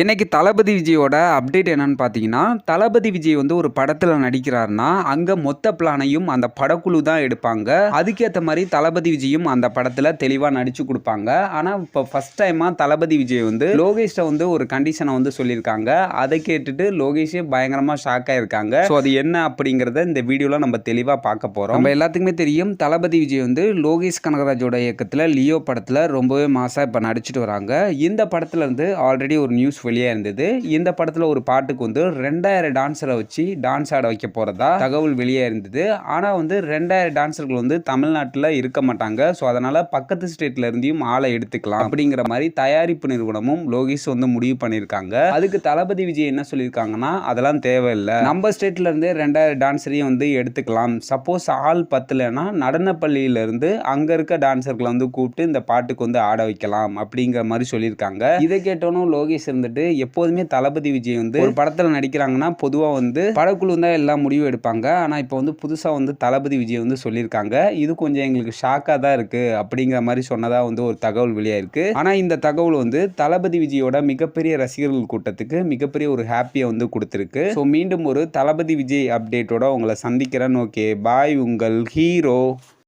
இன்னைக்கு தளபதி விஜயோட அப்டேட் என்னன்னு பார்த்தீங்கன்னா தளபதி விஜய் வந்து ஒரு படத்தில் நடிக்கிறாருன்னா அங்கே மொத்த பிளானையும் அந்த படக்குழு தான் எடுப்பாங்க. அதுக்கேற்ற மாதிரி தளபதி விஜயும் அந்த படத்தில் தெளிவாக நடிச்சு கொடுப்பாங்க. ஆனால் இப்போ ஃபர்ஸ்ட் டைமாக தளபதி விஜய் வந்து லோகேஷ்ட வந்து ஒரு கண்டிஷனை வந்து சொல்லியிருக்காங்க. அதை கேட்டுட்டு லோகேஷே பயங்கரமாக ஷாக் ஆயிருக்காங்க. ஸோ அது என்ன அப்படிங்கிறத இந்த வீடியோவில் நம்ம தெளிவாக பார்க்க போகிறோம் நம்ம எல்லாத்துக்குமே தெரியும் தளபதி விஜய் வந்து லோகேஷ் கனகராஜோட இயக்கத்தில் லியோ படத்தில் ரொம்பவே மாசாக இப்போ நடிச்சிட்டு வராங்க. இந்த படத்துல இருந்து ஆல்ரெடி ஒரு நியூஸ் வெளியே இருந்தது. இந்த படத்தில் ஒரு பாட்டுக்கு வந்து ரெண்டாயிரம் டான்ஸரை வச்சு டான்ஸ் ஆட வைக்க போகிறதா தகவல் வெளியே இருந்தது. ஆனால் வந்து ரெண்டாயிரம் டான்ஸர்கள் வந்து தமிழ்நாட்டில் இருக்க மாட்டாங்க. ஸோ அதனால் பக்கத்து ஸ்டேட்ல இருந்தையும் ஆளை எடுத்துக்கலாம் அப்படிங்கிற மாதிரி தயாரிப்பு நிறுவனமும் லோகேஷ் வந்து முடிவு பண்ணியிருக்காங்க. அதுக்கு தளபதி விஜய் என்ன சொல்லியிருக்காங்கன்னா அதெல்லாம் தேவையில்லை. நம்ம ஸ்டேட்ல இருந்து ரெண்டாயிரம் டான்ஸரையும் வந்து எடுத்துக்கலாம். சப்போஸ் ஆள் பத்தலைன்னா நடனப்பள்ளியில இருந்து அங்க இருக்க டான்சர்களை வந்து கூப்பிட்டு இந்த பாட்டுக்கு வந்து ஆட வைக்கலாம். அப்படிங்கிற மாதிரி சொல்லியிருக்காங்க. இதை கேட்டோன்னு லோகேஷ் இருந்துட்டு எப்போதுமே தளபதி விஜய் வந்து ஒரு படத்துல நடிக்கிறாங்கன்னா பொதுவா வந்து படக்குழு தான் எல்லா முடிவும் எடுப்பாங்க. ஆனா இப்போ வந்து புதுசா வந்து தளபதி விஜய் வந்து சொல்லியிருக்காங்க. இது கொஞ்சம் எங்களுக்கு ஷாக்கா தான் இருக்கு அப்படிங்கிற மாதிரி சொன்னதா வந்து ஒரு தகவல் வெளியாயிருக்கு. ஆனா இந்த தகவல் வந்து தளபதி விஜயோட மிகப்பெரிய ரசிகர்கள் கூட்டத்துக்கு மிகப்பெரிய ஒரு ஹாப்பியை வந்து கொடுத்துருக்கு. ஸோ மீண்டும் ஒரு தளபதி விஜய் அப்டேட்டோட உங்களை சந்திக்கிறேன். ஓகே பாய் உங்கள் ஹீரோ.